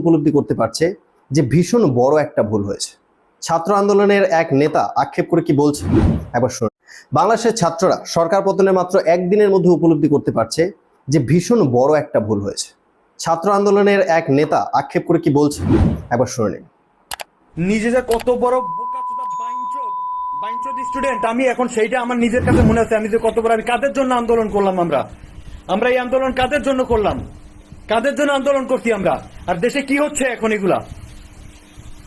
উপলব্ধি করতে পারছে যে ভীষণ বড় একটা ভুল হয়েছে। ছাত্র আন্দোলনের এক নেতা আক্ষেপ করে কি বলছে? একবার শুনুন। বাংলাদেশের ছাত্ররা সরকার পতনের মাত্র একদিনের মধ্যে উপলব্ধি করতে পারছে যে ভীষণ বড় একটা ভুল হয়েছে। ছাত্র আন্দোলনের এক নেতা আক্ষেপ করে কি বলছে? একবার শুনে নিন। নিজে যে কত বড় স্টুডেন্ট আমি এখন সেইটা আমার নিজের কাছে মনে আছে। আমি যে কত বড়, আমি কাদের জন্য আন্দোলন করলাম আমরা? আমরা এই আন্দোলন কাদের জন্য করলাম? কাদের জন্য আন্দোলন করছি আমরা? আর দেশে কি হচ্ছে এখন এগুলা?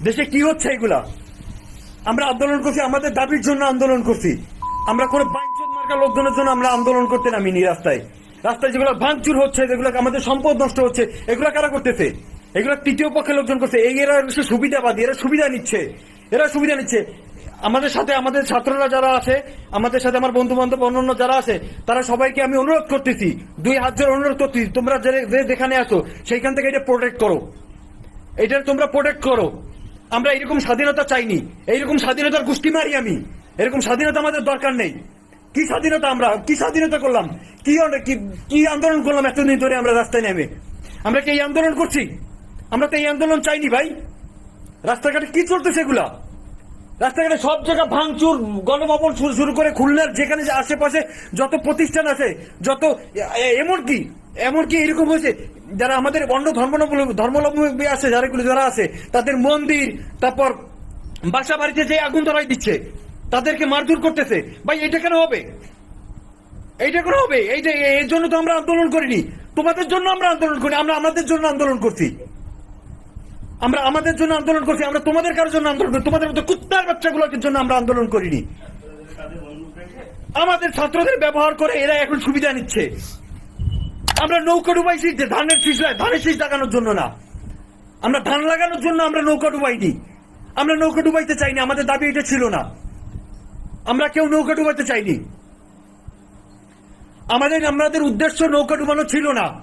দেশে কি হচ্ছে এগুলা? আমরা আন্দোলন করছি, আমাদের দাবির জন্য আন্দোলন করছি। আমরা কোনো বাইঞ্চোদ মার্কা লোকজনের জন্য আমরা আন্দোলন করতে নামিনি রাস্তায়। রাস্তায় যেগুলো ভাঙচুর হচ্ছে যেগুলো আমাদের সম্পদ নষ্ট হচ্ছে, এগুলো কারা করতেছে? এগুলো তৃতীয় পক্ষের লোকজন করছে। এই এরা সুবিধাবাদী, এরা সুবিধা নিচ্ছে। এরা সুবিধা নিচ্ছে। আমাদের সাথে আমাদের ছাত্ররা যারা আছে, আমাদের সাথে আমার বন্ধু বান্ধব অন্যান্য যারা আছে, তারা সবাইকে আমি অনুরোধ করতেছি, দুই হাত জোড় অনুরোধ করতেছি, তোমরা যে- যেখানে আছো, সেইখান থেকে এটা প্রোটেক্ট করো। এটা তোমরা প্রোটেক্ট করো। আমরা এরকম স্বাধীনতা চাইনি, এইরকম স্বাধীনতার গোষ্ঠী মারি আমি, এরকম স্বাধীনতা আমাদের দরকার নেই। কি স্বাধীনতা আমরা, কি স্বাধীনতা করলাম? কি- কি আন্দোলন করলাম এতদিন ধরে আমরা রাস্তায় নেমে? আমরা কি এই আন্দোলন করছি? আমরা তো এই আন্দোলন চাইনি ভাই। রাস্তাঘাটে কি চলতেছে এগুলা? রাস্তাঘাটে সব জায়গা ভাঙচুর গণভবন শুরু- শুরু করে খুলনার যেখানে আশেপাশে যত প্রতিষ্ঠান আছে, যত এমনকি এমনকি এরকম হয়েছে, যারা আমাদের অন্য ধর্মাবলম্বী ধর্মাবলম্বী আছে, যারা এগুলো যারা আছে, তাদের মন্দির, তারপর বাসা বাড়িতে যে আগুন ধরাই দিচ্ছে, তাদেরকে মারধর করতেছে। ভাই এটা কেন হবে? এইটা কেন হবে? এইটা, এর জন্য তো আমরা আন্দোলন করিনি। তোমাদের জন্য আমরা আন্দোলন করি আমরা আমাদের জন্য আন্দোলন করছি। আমরা আমাদের জন্য আন্দোলন করছি, আমরা তোমাদের কারোর জন্য আন্দোলন করি, তোমাদের মতো কুত্তার বাচ্চাগুলোর জন্য আমরা আন্দোলন করিনি। আমাদের ছাত্রদের ব্যবহার করে এরা এখন সুবিধা নিচ্ছে। আমরা নৌকা ডুবাইছি, যে ধানের শীষ ধানের শীষ লাগানোর জন্য না। আমরা ধান লাগানোর জন্য আমরা নৌকা ডুবাইনি। আমরা নৌকা ডুবাইতে চাইনি, আমাদের দাবি এটা ছিল না। আমরা কেউ নৌকা ডুবাইতে চাইনি। আমাদের আমাদের উদ্দেশ্য নৌকা ডুবানো ছিল না।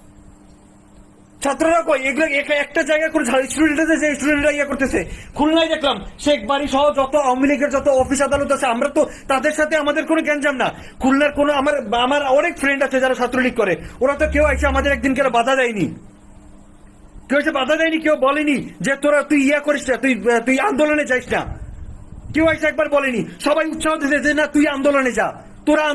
ছাত্ররা কই? এগুলো এক- একটা জায়গা করে স্টুডেন্টদের যে স্টুডেন্টরা ইয়ে করতেছে। খুলনায় দেখলাম, শেখ বাড়ি সহ যত আওয়ামী লীগের যত অফিস আদালত আছে, আমরা তো তাদের সাথে আমাদের কোনো গ্যাঞ্জাম না। খুলনার কোনো আমার আমার অনেক ফ্রেন্ড আছে যারা ছাত্রলীগ করে। ওরা তো কেউ এসে আমাদের একদিন কেউ বাধা দেয়নি? কেউ এসে বাধা দেয়নি, কেউ বলেনি যে তোরা তুই ইয়া করিস না, তুই তুই আন্দোলনে যাইস না। কেউ এসে একবার বলেনি। সবাই উৎসাহ দিতে যে না, তুই আন্দোলনে যা। তোরা